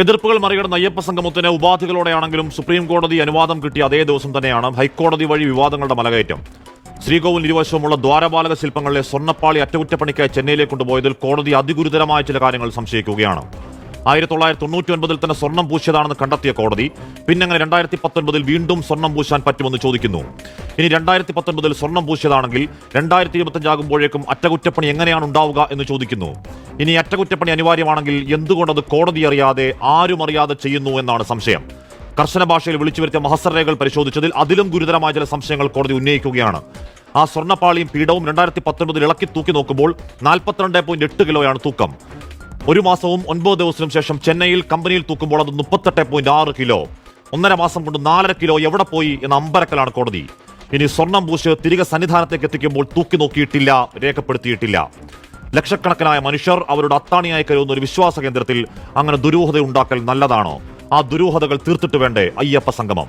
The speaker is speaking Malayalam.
എതിർപ്പുകൾ മറികടന്ന അയ്യപ്പ സംഗമത്തിന് ഉപാധികളോടെയാണെങ്കിലും സുപ്രീം കോടതി അനുവാദം കിട്ടിയ അതേ ദിവസം തന്നെയാണ് ഹൈക്കോടതി വഴി വിവാദങ്ങളുടെ മലകയറ്റം. ശ്രീകോവിൽ ഇരുവശവുമുള്ള ദ്വാരപാലക ശില്പങ്ങളിലെ സ്വർണപ്പാളി അറ്റകുറ്റപ്പണിക്കായി ചെന്നൈയിലേക്ക് കൊണ്ടുപോയതിൽ കോടതി അതിഗുരുതരമായ ചില കാര്യങ്ങൾ സംശയിക്കുകയാണ്. ആയിരത്തി തൊള്ളായിരത്തി തൊണ്ണൂറ്റി ഒൻപതിൽ തന്നെ സ്വർണം പൂശിയതാണെന്ന് കണ്ടെത്തിയ കോടതി പിന്നെ അങ്ങനെ രണ്ടായിരത്തി പത്തൊൻപതിൽ വീണ്ടും സ്വർണം പൂശാൻ പറ്റുമെന്ന് ചോദിക്കുന്നു. ഇനി രണ്ടായിരത്തി പത്തൊൻപതിൽ സ്വർണം പൂശിയതാണെങ്കിൽ രണ്ടായിരത്തി ഇരുപത്തഞ്ചാകുമ്പോഴേക്കും അറ്റകുറ്റപ്പണി എങ്ങനെയാണ് ഉണ്ടാവുക എന്ന് ചോദിക്കുന്നു. ഇനി അറ്റകുറ്റപ്പണി അനിവാര്യമാണെങ്കിൽ എന്തുകൊണ്ടത് കോടതി അറിയാതെ ആരും അറിയാതെ ചെയ്യുന്നു എന്നാണ് സംശയം. കർശന ഭാഷയിൽ വിളിച്ചു വരുത്തിയ മഹസരേഖകൾ പരിശോധിച്ചതിൽ അതിലും ഗുരുതരമായ ചില സംശയങ്ങൾ കോടതി ഉന്നയിക്കുകയാണ്. ആ സ്വർണപ്പാളിയും പീഠവും രണ്ടായിരത്തി പത്തൊൻപതിൽ ഇളക്കി തൂക്കി നോക്കുമ്പോൾ നാൽപ്പത്തിരണ്ട് പോയിന്റ് എട്ട് കിലോയാണ് തൂക്കം. ഒരു മാസവും ഒൻപത് ദിവസത്തിനും ശേഷം ചെന്നൈയിൽ കമ്പനിയിൽ തൂക്കുമ്പോൾ അത് മുപ്പത്തെട്ട് പോയിന്റ് ആറ് കിലോ. ഒന്നര മാസം കൊണ്ട് നാലര കിലോ എവിടെ പോയി എന്ന അമ്പരക്കലാണ് കോടതി. ഇനി സ്വർണം പൂശ് തിരികെ സന്നിധാനത്തേക്ക് എത്തിക്കുമ്പോൾ തൂക്കി നോക്കിയിട്ടില്ല രേഖപ്പെടുത്തിയിട്ടില്ല. ലക്ഷക്കണക്കിനായ മനുഷ്യർ അവരുടെ അത്താണിയായി കരുതുന്ന ഒരു വിശ്വാസ കേന്ദ്രത്തിൽ അങ്ങനെ ദുരൂഹത ഉണ്ടാക്കൽ നല്ലതാണോ? ആ ദുരൂഹതകൾ തീർത്തിട്ട് വേണ്ടേ അയ്യപ്പ സംഗമം?